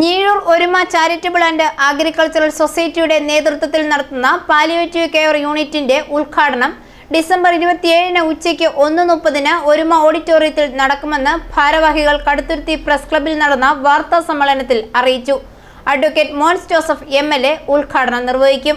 ഞീഴൂർ ഒരുമ charitable and agricultural സൊസൈറ്റിയുടെ നേതൃത്വത്തിൽ നടത്തുന്ന പാലിയേറ്റീവ് കെയർ യൂണിറ്റിന്റെ ഉദ്ഘാടനം ഡിസംബർ ഇരുപത്തിയേഴിന് ഉച്ചയ്ക്ക് ഒന്ന് മുപ്പതിന് ഒരുമ ഓഡിറ്റോറിയത്തിൽ നടക്കുമെന്ന് ഭാരവാഹികൾ കടുത്തുരുത്തി പ്രസ് ക്ലബിൽ നടന്ന വാർത്താ സമ്മേളനത്തിൽ അറിയിച്ചു. Advocate Mons Joseph M L A ഉദ്ഘാടനം നിർവഹിക്കും.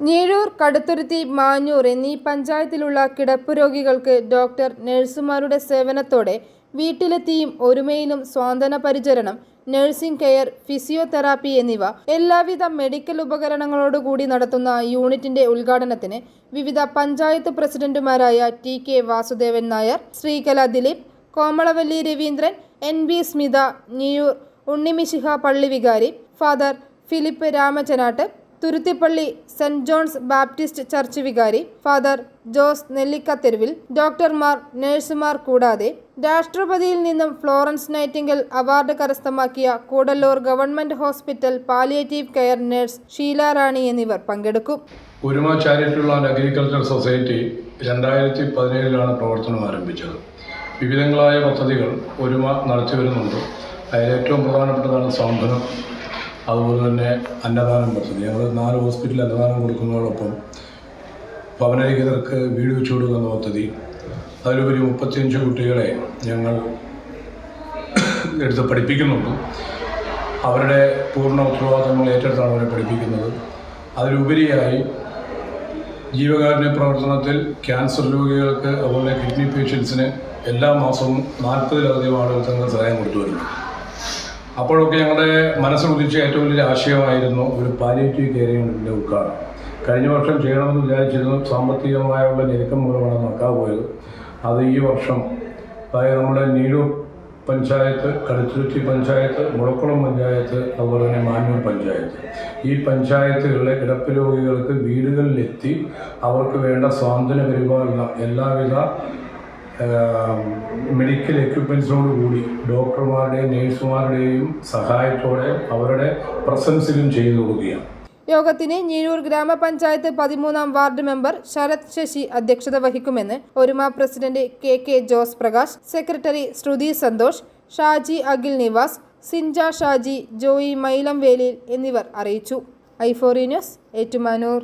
ഞീഴൂർ കടുത്തുരുത്തി മാഞ്ഞൂർ എന്നീ പഞ്ചായത്തിലുള്ള കിടപ്പ് രോഗികൾക്ക് ഡോക്ടർ നഴ്സുമാരുടെ സേവനത്തോടെ വീട്ടിലെത്തിയും ഒരുമയിലും സ്വാന്തന പരിചരണം നഴ്സിംഗ് കെയർ ഫിസിയോതെറാപ്പി എന്നിവ എല്ലാവിധ മെഡിക്കൽ ഉപകരണങ്ങളോടുകൂടി നടത്തുന്ന യൂണിറ്റിന്റെ ഉദ്ഘാടനത്തിന് വിവിധ പഞ്ചായത്ത് പ്രസിഡന്റുമാരായ T K Vasudevan Nair Sreekala Dileep Komalavalli Raveendran N B Smitha Niyoor Unnimishiha പള്ളി വികാരി father Philip Ramachanattu Thuruthippally saint John's Baptist church വികാരി ഫാദർ ജോസ് നെല്ലിക്കത്തെരുവിൽ ഡോക്ടർമാർ നഴ്സുമാർ കൂടാതെ രാഷ്ട്രപതിയിൽ നിന്നും ഫ്ലോറൻസ് നൈറ്റിംഗൽ അവാർഡ് കരസ്ഥമാക്കിയ Koodalloor government hospital palliative care nurse Sheela Rani എന്നിവർ പങ്കെടുക്കും. ഒരുമ ചാരിറ്റബിൾ ആൻഡ് അഗ്രികൾച്ചർ സൊസൈറ്റി രണ്ടായിരത്തി പതിനേഴിലാണ് പ്രവർത്തനം ആരംഭിച്ചത്. വിവിധങ്ങളായ പദ്ധതികൾ ഒരുമ നടത്തി വരുന്നുണ്ട് അതിൽ ഏറ്റവും പ്രധാനപ്പെട്ടതാണ് സ്വാന്തനം അതുപോലെ തന്നെ അന്നദാനം പദ്ധതി ഞങ്ങൾ നാല് ഹോസ്പിറ്റലിൽ അന്നദാനം കൊടുക്കുന്നതോടൊപ്പം ഭവനരഹിതർക്ക് വീട് വെച്ചു കൊടുക്കുന്ന പദ്ധതി അതിലുപരി മുപ്പത്തിയഞ്ച് കുട്ടികളെ ഞങ്ങൾ എടുത്ത് പഠിപ്പിക്കുന്നുണ്ട്. അവരുടെ പൂർണ ഉത്തരവാദിത്തങ്ങൾ ഏറ്റെടുത്താണ് അവരെ പഠിപ്പിക്കുന്നത്. അതിലുപരിയായി ജീവകാരുണ്യ പ്രവർത്തനത്തിൽ ക്യാൻസർ രോഗികൾക്ക് അതുപോലെ കിഡ്നി പേഷ്യൻസിന് എല്ലാ മാസവും നാൽപ്പതിലധികം ആളുകൾ തങ്ങൾ സഹായം കൊടുത്തു വരുന്നു. അപ്പോഴൊക്കെ ഞങ്ങളുടെ മനസ്സിലുദിച്ച ഏറ്റവും വലിയ ആശയമായിരുന്നു ഒരു പാലിയേറ്റീവ് കെയർ യൂണിറ്റിന്റെ ഉദ്ഘാടനം. കഴിഞ്ഞ വർഷം ചെയ്യണമെന്ന് വിചാരിച്ചിരുന്നു. സാമ്പത്തികമായുള്ള ഞെരുക്കം മൂലമാണ് പോയത്. അത് ഈ വർഷം അതായത് നമ്മുടെ നീരൂർ പഞ്ചായത്ത് കടുത്തുരുത്തി പഞ്ചായത്ത് മുളക്കുളം പഞ്ചായത്ത് അതുപോലെ തന്നെ മാന്നൂർ പഞ്ചായത്ത്. ഈ പഞ്ചായത്തുകളിലെ കിടപ്പ് രോഗികൾക്ക് വീടുകളിലെത്തി അവർക്ക് വേണ്ട സ്വാന്തന പരിപാലനം എല്ലാവിധ മെഡിക്കൽ എക്യുപ്മെൻസിനോട് കൂടി ഡോക്ടർമാരുടെയും നേഴ്സുമാരുടെയും സഹായത്തോടെ അവരുടെ പ്രസൻസിലും ചെയ്തു കൊടുക്കുകയാണ്. യോഗത്തിന് ഞീഴൂർ ഗ്രാമപഞ്ചായത്ത് പതിമൂന്നാം വാർഡ് മെമ്പർ ശരത് ശശി അധ്യക്ഷത വഹിക്കുമെന്ന് Oruma president K K Jose Prakash secretary Sruthi Santhosh Shaji Akhil Nivas Sinja Shaji Joy Mylamvelil എന്നിവർ അറിയിച്ചു. ഐഫോറി ന്യൂസ് ഏറ്റുമാനൂർ.